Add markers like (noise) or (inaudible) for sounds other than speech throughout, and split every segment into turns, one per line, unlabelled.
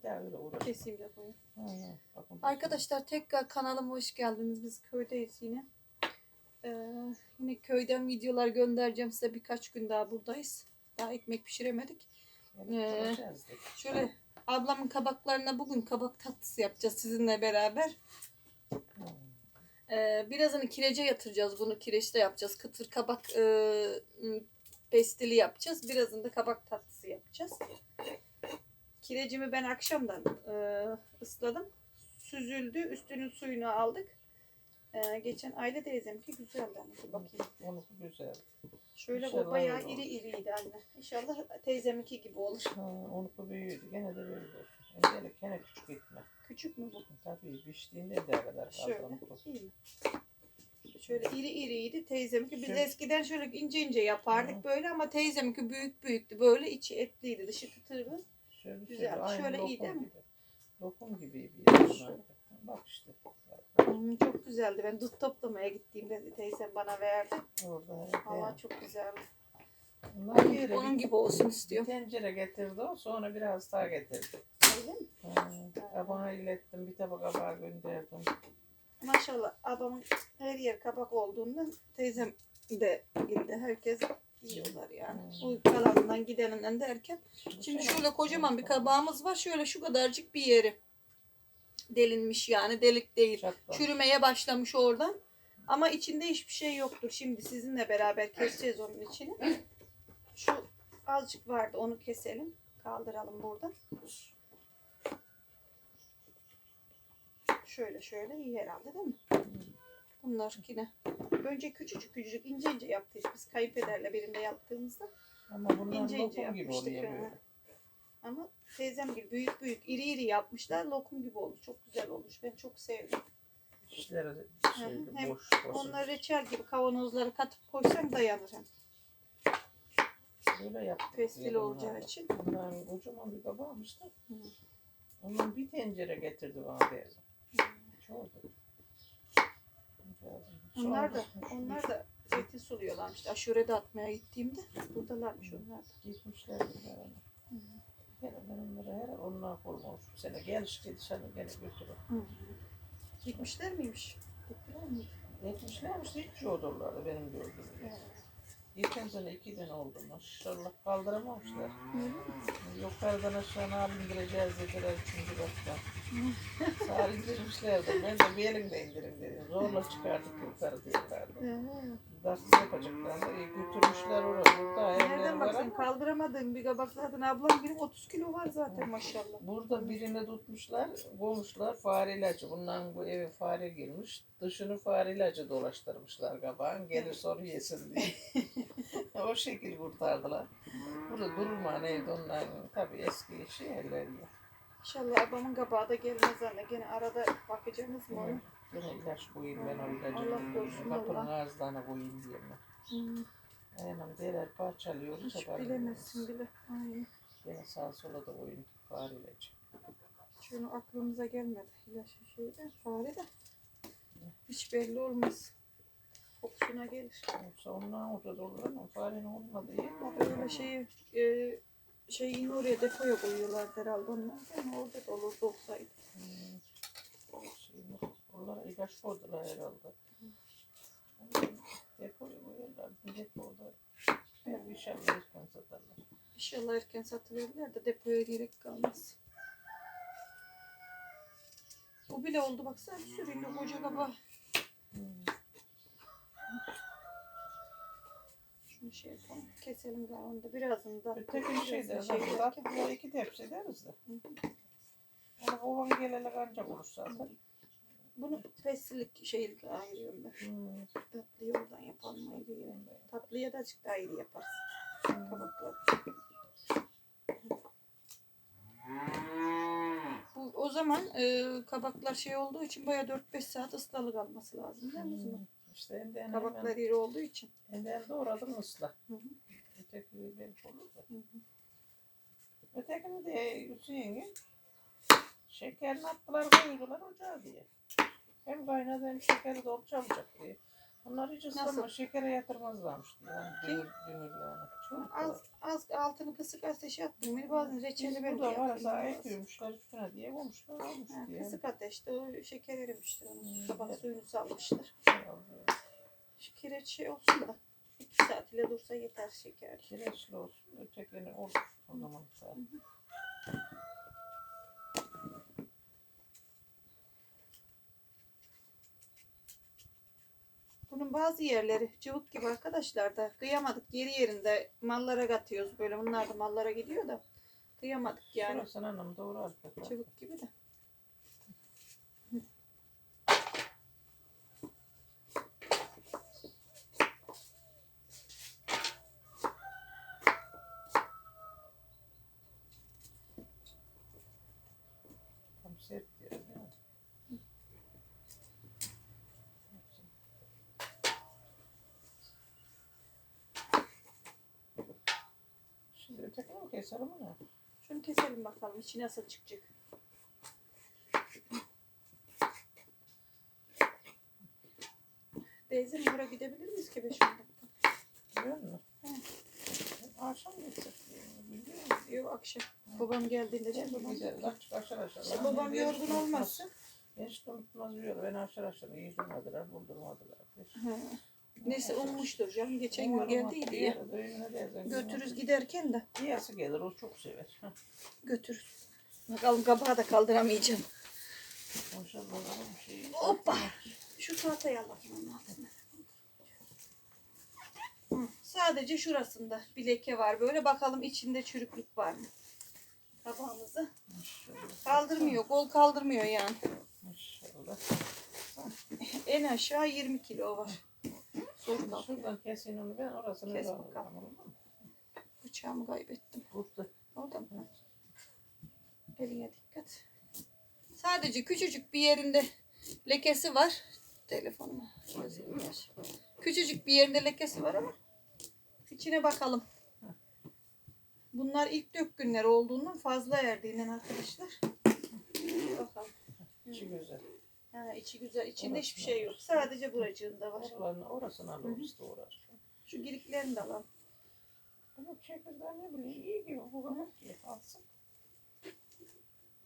Bir daha öyle uğraş.
Keseyim de. Arkadaşlar tekrar kanalıma hoş geldiniz. Biz köydeyiz yine. Ee, yine köyden videolar göndereceğim size birkaç gün daha buradayız. Daha ekmek pişiremedik. Ee. Şöyle ablamın kabaklarına bugün kabak tatlısı yapacağız sizinle beraber.
Hmm.
Ee, birazını kirece yatıracağız. Bunu kireçte yapacağız. Kıtır kabak e, pestili yapacağız. Birazını da kabak tatlısı yapacağız. Kirecimi ben akşamdan e, ısladım. Süzüldü. Üstünün suyunu aldık. E, geçen aile teyzemki güzeldi anne. Bakayım.
Onu güzel.
Şöyle
İnşallah
o bayağı
olur.
iri iriydi anne. İnşallah teyzeminki gibi olur.
Ha, onu büyüdü. Gene de böyle olsun. Gene, gene küçük gitme.
Küçük mü bu?
Tabii piştiğinde de kadar
Şöyle. mi? Şöyle iri iriydi teyzeminki. Biz
Şöyle.
eskiden şöyle ince ince yapardık
Hı.
böyle ama teyzeminki büyük büyüktü. Böyle içi etliydi, dışı kıtırdı.
Şöyle,
Güzel.
aynı
Şöyle iyi değil mi?
gibi. Lokum gibi bir yer.
Şöyle.
Bak işte.
Hmm, çok güzeldi. Ben dut toplamaya gittiğimde teyzem bana verdi.
Orada.
Valla çok güzeldi.
Bunlar yere
Onun gibi olsun
bir
istiyorum.
tencere getirdi o. Sonra biraz daha getirdi.
Öyle mi?
Ha, bana ilettim. Bir tabak kabağı gönderdim.
Maşallah abamın her yer kabak olduğundan teyzem de gitti. Herkes yiyorlar yani.
Hmm.
O kalanından gideninden derken. Şimdi şöyle kocaman bir kabağımız var. Şöyle şu kadarcık bir yeri delinmiş yani delik değil. Çürümeye başlamış oradan. Ama içinde hiçbir şey yoktur. Şimdi sizinle beraber keseceğiz onun içini. Şu azıcık vardı onu keselim. Kaldıralım buradan. Şöyle şöyle iyi herhalde değil mi? Bunlar yine. Önce küçücük küçücük ince ince yaptık biz kayınpederle birinde yaptığımızda.
Ama bunlar
İnce ince
lokum gibi
yapmıştık.
oluyor
ha. Ama teyzem gibi büyük büyük iri iri yapmışlar. Lokum gibi olmuş. Çok güzel olmuş. Ben çok sevdim.
İşleri de şeyde
Hem
boş boş.
Onları reçel gibi kavanozlara katıp koysan dayanır hem.
Böyle yaptık.
Pestil
diye
olacağı
bunlar.
için.
Bunların kocaman bir kabağımış da.
Hı.
Ondan bir tencere getirdi bana diye. Çok.
Onlar da onlar da zeytin suluyorlarmış. İşte aşurede atmaya gittiğimde buradalarmış onlar da.
Gitmişler ona. Gene ben onlara her onlar olmamış bu sene. Gel işte dışarı gene götürün.
Hı. Gitmişler miymiş? Gittiler mi?
Gitmişlermiş de hiç yoğdurlardı benim gördüğüm.
Evet.
Geçen sene iki tane oldu maşallah kaldıramamışlar.
Mi?
Yukarıdan aşağı indireceğiz dediler üçüncü katta. Sağ indirmişlerdi. Ben de bir elimle indirin dedim. Zorla çıkardık yukarı diyorlardı. Ders yapacaklar. E, götürmüşler oraya. Burada
Nereden
var
baksan
ama
kaldıramadığım bir kabak zaten ablam benim 30 kilo var zaten maşallah.
burada birini tutmuşlar, koymuşlar fare ilacı. Bundan bu eve fare girmiş. Dışını fare ilacı dolaştırmışlar kabağın. Gelir sonra yesin diye. (laughs) o şekil kurtardılar. Burada durulman evde onların tabii eski işi yerleriyle.
İnşallah ablamın kabağı da gelmez anne. Gene arada bakacağız mı ona?
Yine ilaç koyayım ben o ilacı.
Allah korusun
Kapının
Allah.
ağızlarına koyayım mi?
Hmm,
Aynen derer parçalıyoruz.
hiç bilemezsin bile. Aynen.
Yine sağa sola da koyun fare ilacı.
Şunu aklımıza gelmedi. İlaç şeyde fare de. Hiç belli olmaz. Kokusuna gelir.
Yoksa ondan orada olur ama farenin olmadığı yer
Öyle şeyi e, şeyini oraya depoya koyuyorlar herhalde onlar. Ama orada da olur olsaydı.
Hmm. Onlara ilaç koydular herhalde. Depoya koyuyorlar. Bir depoda bir şey alırken satarlar.
İnşallah erken satıverirler de depoya gerek kalmaz. Bu bile oldu baksana bir sürü koca kaba.
Hmm.
Şunu şey yapalım. Keselim galiba da birazını da.
Öteki şey de
şey derken-
tatlıya iki tepsi deriz de. Ama ovan gelene ancak olur zaten.
Bunu pestillik şeyle ayırıyorum ben.
Hmm.
Tatlıyı oradan yapalım ayrı yere. Tatlıya da azıcık daha ayrı yaparız. Kabukları. Bu, o zaman e, kabaklar şey olduğu için baya 4-5 saat ıslalı kalması lazım değil mi?
Hmm. İşte enden
Kabaklar iri olduğu için.
enden doğradım ısla.
Hı hı.
Öteki belki olur da.
Hı hı.
Ötekini de Hüseyin'in şekerini attılar koydular ocağa diye. Hem kaynadı hem şekeri dolu çabucak diye. Onlar hiç
Nasıl?
ıslanma şekere yatırmazlarmış diyor.
Kim?
Çok
Az, az altını kısık ateşe attım. Beni bazen reçeli ben
burada var ekliyormuşlar üstüne diye olmuşlar olmuş
Ha,
diye.
Kısık ateşte o şeker erimiştir onun.
Hmm,
Sabah suyunu salmıştır. Şu kireç şey olsun da. iki saat ile dursa yeter şeker.
Kireçli olsun ötekini olur o zaman. da.
Bunun bazı yerleri cıvık gibi arkadaşlar da kıyamadık. Geri yerinde mallara katıyoruz böyle. Bunlar da mallara gidiyor da kıyamadık yani.
Şurasını anam doğru arkadaşlar.
Cıvık gibi de.
Tam sert diyor. değil mi? Şimdi ötekini mi keselim mi?
Şunu keselim bakalım içi nasıl çıkacak. Teyzem oraya gidebilir miyiz ki 5 dakika?
Biliyor musun? Akşam musun?
Yok akşam. Babam geldiğinde şey babam.
Güzel. Aç, aşar aşar.
İşte babam yorgun
hiç
olmasın.
Hiç unutmaz diyor. Ben aşar aşar. iyi durmadılar, buldurmadılar.
Ha. Neyse olmuştur canım. Geçen gün geldiydi ya. Götürürüz giderken de
Diyası gelir, o çok sever.
Götürürüz. Bakalım kabağı da kaldıramayacağım.
Maşallah oğlum şey.
Hoppa. Şu tahtayı alalım. Hı, Sadece şurasında bir leke var. Böyle bakalım içinde çürüklük var mı? Kabağımızı
Maşallah.
kaldırmıyor. Kol kaldırmıyor yani.
Maşallah.
En aşağı 20 kilo var. Kalkıyor.
şuradan kesin onu ben orasını
Kes
da
bakalım.
alacağım, olur mu?
Bıçağımı kaybettim.
Burada.
Orada mı? Eline dikkat. Sadece küçücük bir yerinde lekesi var. Telefonuma yazayım. Küçücük bir yerinde lekesi var ama içine bakalım. Bunlar ilk dök günler olduğundan fazla erdiğinden arkadaşlar. Bakalım.
İçi güzel.
Ha, içi güzel. İçinde
Orası
hiçbir şey yok. Sadece buracığında var.
Oralarını, orasını alalım işte uğraş.
Şu giriklerini de alalım.
Ama çekirdeği ne bileyim iyi gibi bu kadar ki alsın.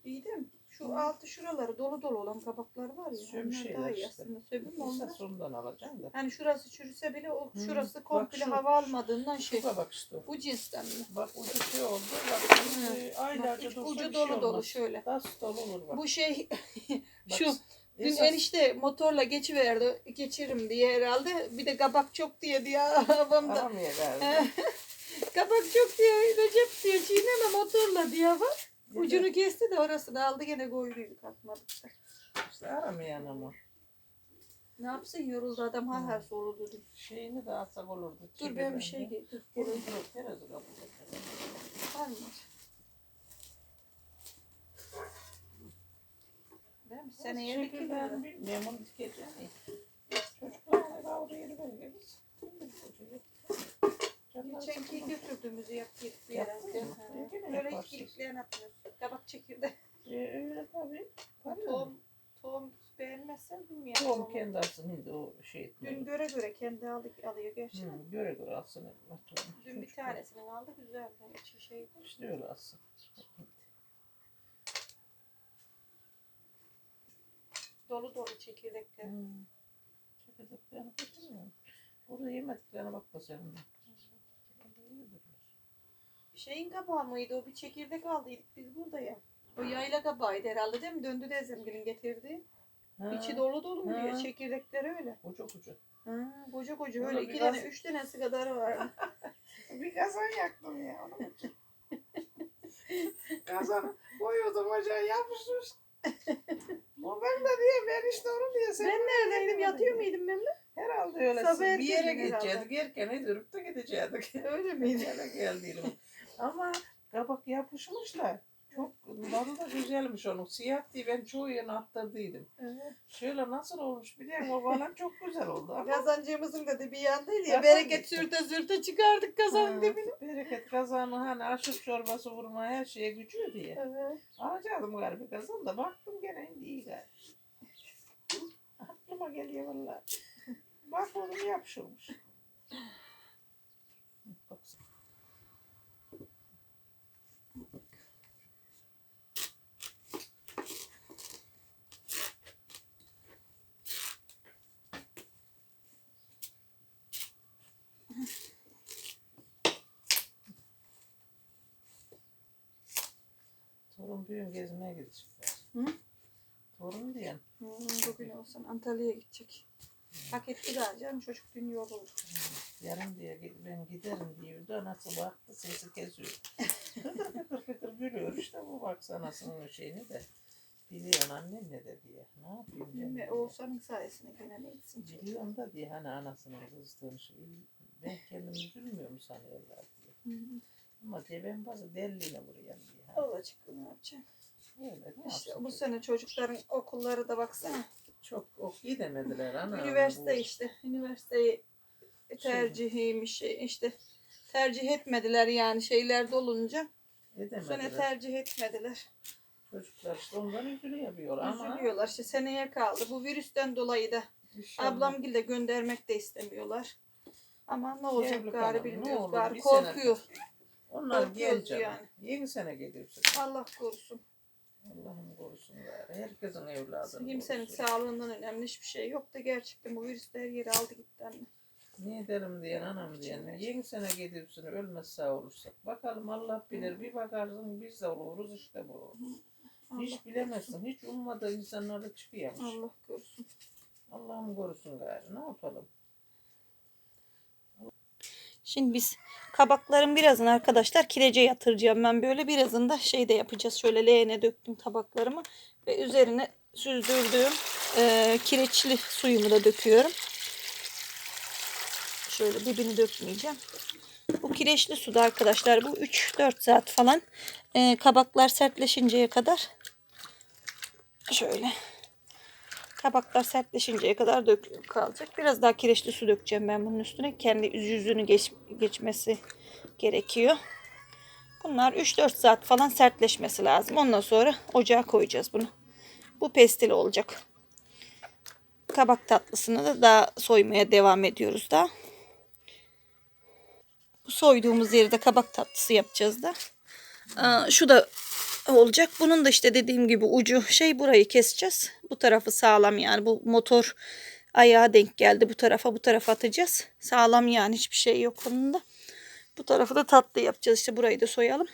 İyi değil mi? Şu
Hı.
altı şuraları dolu dolu olan kabaklar var ya.
Söbü
onlar
şeyler
daha iyi
işte.
aslında. Söbü mü
İşte
onlar?
sonundan alacağım da.
Hani şurası çürüse bile o
Hı,
şurası
bak
komple
şu-
hava almadığından şey.
Şurada bak işte.
Bu cinsten mi?
Bak ucu şey oldu. Bak
Hı. Bak,
aylarca
iç-
dursa
ucu
bir
dolu
şey
dolu
olmaz.
şöyle.
Das dolu olur bak.
Bu şey (laughs)
Bak,
şu dün
esas-
enişte motorla geçiverdi geçerim diye herhalde. Bir de kabak çok diye diye (laughs) babam da. (laughs) Kabak çok diye Recep diye çiğneme motorla diye var. Ucunu kesti de orasını aldı gene koyduydu kalkmadık. da.
İşte aramayan ama.
Ne yapsın yoruldu adam har har soruldu.
Şeyini de alsak olurdu.
Dur ben bir şey getir.
Dur dur.
Var mı? Değil mi? Seneye bir kilo.
Ben bilmiyorum onu dikeceğim. Çocuklarla kavga yeri veririz.
Geçenki götürdüğümüzü yaptık bir yere.
Yaptın mı?
Ha.
Gene
Böyle hiç
yaparsın.
ilikleyen atmıyoruz. Kabak çekirdeği.
Ee, öyle tabii. Tabii.
Tohum, tohum beğenmezsen bilmiyorum.
Tohum kendi alsın hindi o şey
Dün
etmeli.
göre göre kendi aldık, alıyor gerçi. de.
Hı, göre göre alsın. elma.
Dün bir
Çocuklar.
tanesini aldı güzeldi. İçi şeydi.
İşte öyle alsın.
Dolu dolu çekirdekler.
Hmm. Çekirdeklerini kaçırmıyorum. Burada yemediklerine bakma sen.
Şeyin kabağı mıydı o? Bir çekirdek aldıydık biz burada ya. O yayla kabağıydı herhalde değil mi? Döndü de Ezemgil'in getirdiği. İçi dolu dolu mu diye
Ha.
çekirdekler öyle.
Ucu ucu.
Ha, koca koca öyle iki
biraz-
tane üç tanesi kadar var. (laughs)
Bir kazan yaktım ya. onun için. (laughs) Kazan koyuyordum ocağa yapışmış. (laughs) Bu ben de diye ben işte onu diye sen
ben neredeydim yatıyor muydum ben de?
Herhalde öyle.
Sabah
bir yere gidecektik. Erken edip de gidecektik.
Öyle miydi? (laughs)
Yere geldiydim. Ama kabak yapışmış da çok tadı da güzelmiş onun. Siyah diye ben çoğu yerine attırdıydım.
Evet.
Şöyle nasıl olmuş biliyor musun? O falan çok güzel oldu ama.
Kazancımızın da bir yandaydı ya.
Kazan
Bereket
gitti.
sürte sürte çıkardık kazanın
Ha,
dibine.
Bereket kazanı hani aşık çorbası vurma her şeye gücü diye.
Evet.
Alacaktım galiba kazan da baktım gene iyi galiba. Aklıma geliyor valla. Bak oğlum yapışılmış. Baksana. Torun büyüğün gezmeye gidecekler.
Hı?
Torun diyen.
Hmm, bugün olsun Antalya'ya gidecek. Hak etti daha canım çocuk dün yoruldu.
Yarın diye ben giderim diyordu. Anası baktı sesi kesiyor. Fıkır fıkır gülüyor. İşte bu baksana anasının şeyini de. Biliyorsun annen ne de diye. Ne yapayım ben diye.
Oğuzhan'ın sayesinde gene ne etsin.
Biliyorum da diye hani anasının kızdığını şey. Ben kendimi üzülmüyorum sanıyorlar diye.
Hı hı.
Ama diye ben bazı deliliğine vuruyorum diye. Ha.
Olacak ne yapacaksın?
Öyle ne
İşte
yapsın
bu
ki?
sene çocukların okulları da baksana.
Çok ok gidemediler ana.
Üniversite
bu-
işte. Üniversiteyi tercihiymiş işte. Tercih etmediler yani şeyler dolunca. Bu sene
Edemediler.
tercih etmediler.
Çocuklar işte ondan üzülüyor ama.
Üzülüyorlar işte seneye kaldı. Bu virüsten dolayı da
inşallah-
ablamgil de göndermek de istemiyorlar. Ama ne olacak
Evlilik
gari
hanım, ne
bilmiyoruz
olur,
gari
bir sene-
korkuyor.
Onlar
Korkuyoruz
genç yani.
yani.
Yeni sene geliyorsun.
Allah korusun.
Allah'ım korusun gari. Herkesin evladını
Kimsenin
korusun.
sağlığından önemli hiçbir şey yok da gerçekten bu virüs de her yeri aldı gitti anne.
Ne ederim diyen anam diyen. Yeni sene gidiyorsun ölmez sağ olursak. Bakalım Allah bilir. Bir bakarsın biz de oluruz işte bu.
Allah
Hiç bilemezsin. Hiç ummadığı insanlar da çıkıyormuş.
Allah korusun.
Allah'ım korusun gari. Ne yapalım?
Şimdi biz kabakların birazını arkadaşlar kirece yatıracağım ben böyle birazını da şey de yapacağız. Şöyle leğene döktüm tabaklarımı ve üzerine süzdürdüğüm e, kireçli suyumu da döküyorum. Şöyle dibini dökmeyeceğim. Bu kireçli suda arkadaşlar bu 3-4 saat falan e, kabaklar sertleşinceye kadar şöyle kabaklar sertleşinceye kadar dök kalacak. Biraz daha kireçli su dökeceğim ben bunun üstüne. Kendi yüzünü geç, geçmesi gerekiyor. Bunlar 3-4 saat falan sertleşmesi lazım. Ondan sonra ocağa koyacağız bunu. Bu pestil olacak. Kabak tatlısını da daha soymaya devam ediyoruz da. Bu soyduğumuz yeri de kabak tatlısı yapacağız da. Şu da olacak. Bunun da işte dediğim gibi ucu şey burayı keseceğiz. Bu tarafı sağlam yani bu motor ayağa denk geldi. Bu tarafa bu tarafa atacağız. Sağlam yani hiçbir şey yok onun da. Bu tarafı da tatlı yapacağız. İşte burayı da soyalım.